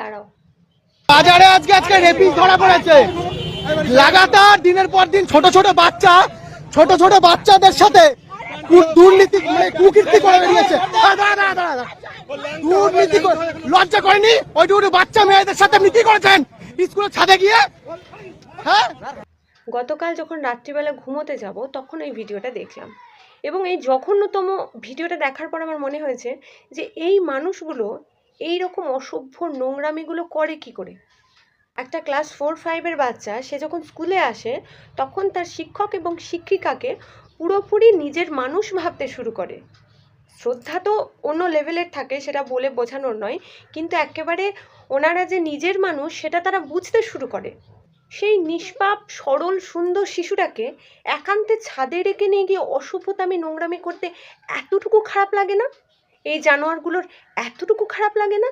দাঁড়াও। বাজারে আজকে আজকে রেপিস ধরা পড়েছে। লাগাতার দিনের পর দিন ছোট ছোট বাচ্চা ছোট ছোট বাচ্চাদের সাথে দুর্নীতি কুকীর্তি করে বেরিয়েছে। দুর্নীতি লজ্জা করেনি? ওইটুকু বাচ্চা মেয়েদের সাথে মিটি করেছেন। স্কুলের ছাদে গিয়ে? হ্যাঁ? গতকাল যখন রাত্রিবেলা ঘুমোতে যাব তখন এই ভিডিওটা দেখলাম। এবং এই জঘন্যতম ভিডিওটা দেখার পর আমার মনে হয়েছে যে এই মানুষগুলো এই রকম অসভ্য নোংরামিগুলো করে কি করে? একটা ক্লাস ফোর ফাইভের বাচ্চা, সে যখন স্কুলে আসে, তখন তার শিক্ষক এবং শিক্ষিকাকে পুরোপুরি নিজের মানুষ ভাবতে শুরু করে। শ্রদ্ধা তো অন্য লেভেলের থাকে, সেটা বলে বোঝানোর নয়, কিন্তু একেবারে ওনারা যে নিজের মানুষ, সেটা তারা বুঝতে শুরু করে। সেই নিষ্পাপ, সরল, সুন্দর শিশুটাকে একান্তে ছাদে রেখে নিয়ে গিয়ে অসভ্যতামি, নোংরামি করতে এতটুকু খারাপ লাগে না? এই জানোয়ারগুলোর এতটুকু খারাপ লাগে না?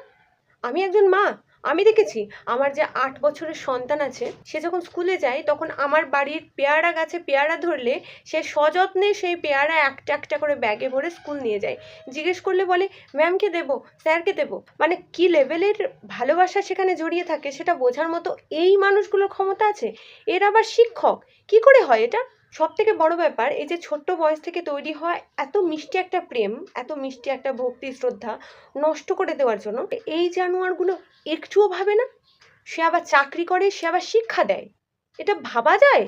আমি একজন মা, আমি দেখেছি, আমার যে আট বছরের সন্তান আছে, সে যখন স্কুলে যায়, তখন আমার বাড়ির পেয়ারা গাছে পেয়ারা ধরলে সে সযত্নে সেই পেয়ারা একটা একটা করে ব্যাগে ভরে স্কুল নিয়ে যায়। জিজ্ঞেস করলে বলে ম্যামকে দেবো? স্যারকে দেবো? মানে কি লেভেলের ভালোবাসা সেখানে জড়িয়ে থাকে সেটা বোঝার মতো এই মানুষগুলোর ক্ষমতা আছে? এর আবার শিক্ষক, কি করে হয় এটা? সব থেকে বড় ব্যাপার, এই যে ছোট্ট বয়স থেকে তৈরি হয় এত মিষ্টি একটা প্রেম, এত মিষ্টি একটা ভক্তি, শ্রদ্ধা নষ্ট করে দেওয়ার জন্য, এই জানোয়ারগুলো একটুও ভাবে না? সে আবার চাকরি করে, সে আবার শিক্ষা দেয়। এটা ভাবা যায়?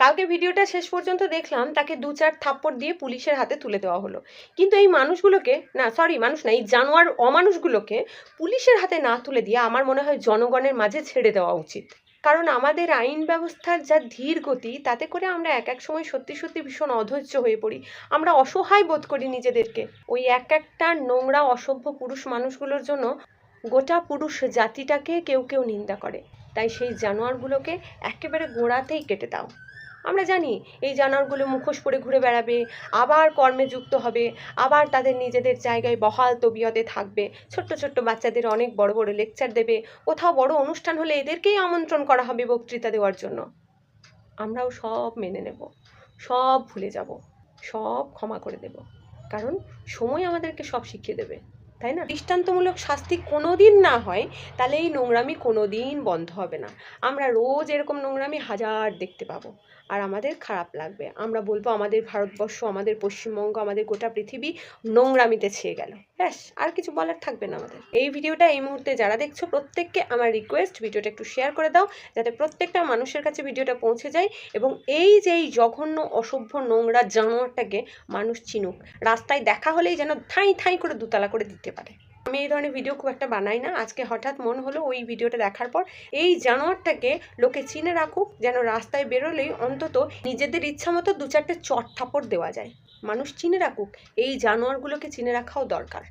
কালকে ভিডিওটা শেষ পর্যন্ত দেখলাম, তাকে দু চার থাপ্পড় দিয়ে পুলিশের হাতে তুলে দেওয়া হলো। কিন্তু এই মানুষগুলোকে, না সরি মানুষ না, এই জানোয়ার অমানুষগুলোকে পুলিশের হাতে না তুলে দিয়ে আমার মনে হয় জনগণের মাঝে ছেড়ে দেওয়া উচিত। কারণ আমাদের আইন ব্যবস্থার যা ধীর গতি, তাতে করে আমরা এক এক সময় সত্যি সত্যি ভীষণ অধৈর্য হয়ে পড়ি। আমরা অসহায় বোধ করি নিজেদেরকে। ওই এক একটা নোংরা, অসভ্য পুরুষ মানুষগুলোর জন্য গোটা পুরুষ জাতিটাকে কেউ কেউ নিন্দা করে। তাই সেই জানোয়ারগুলোকে একেবারে গোড়াতেই কেটে দাও। আমরা জানি এই জানোয়ারগুলো মুখোশ পরে ঘুরে বেড়াবে, আবার কর্মে যুক্ত হবে, আবার তাদের নিজেদের জায়গায় বহাল তবিয়তে থাকবে। ছোট্ট ছোট্ট বাচ্চাদের অনেক বড় বড় লেকচার দেবে। কোথাও বড় অনুষ্ঠান হলে এদেরকেই আমন্ত্রণ করা হবে বক্তৃতা দেওয়ার জন্য। আমরাও সব মেনে নেব, সব ভুলে যাব, সব ক্ষমা করে দেব। কারণ সময় আমাদেরকে সব শিখিয়ে দেবে। তাই না? দৃষ্টান্তমূলক শাস্তি কোনোদিন না হয়, তাহলে এই নোংরামি কোনোদিন বন্ধ হবে না। আমরা রোজ এরকম নোংরামি হাজার দেখতে পাবো। আর আমাদের খারাপ লাগবে। আমরা বলব আমাদের ভারতবর্ষ, আমাদের পশ্চিমবঙ্গ, আমাদের গোটা পৃথিবী নোংরামিতে ছেয়ে গেল। ব্যাস, আর কিছু বলার থাকবে না আমাদের। এই ভিডিওটা এই মুহূর্তে যারা দেখছ, প্রত্যেককে আমার রিকোয়েস্ট ভিডিওটা একটু শেয়ার করে দাও, যাতে প্রত্যেকটা মানুষের কাছে ভিডিওটা পৌঁছে যায় এবং এই যে এই জঘন্য, অসভ্য, নোংরা জানোয়ারটাকে মানুষ চিনুক। রাস্তায় দেখা হলেই যেন ঠাঁই ঠাঁই করে দুতলা করে দিতে পারে। আমি এই ধরনের ভিডিও খুব একটা বানাই না। আজকে হঠাৎ মন হলো ওই ভিডিওটা দেখার পর এই জানোয়ারটাকে লোকে চিনে রাখুক, যেন রাস্তায় বেরোলেই অন্তত নিজেদের ইচ্ছা মতো দু চারটে চট থাপড় দেওয়া যায়। মানুষ চিনে রাখুক, এই জানোয়ারগুলোকে চিনে রাখাও দরকার।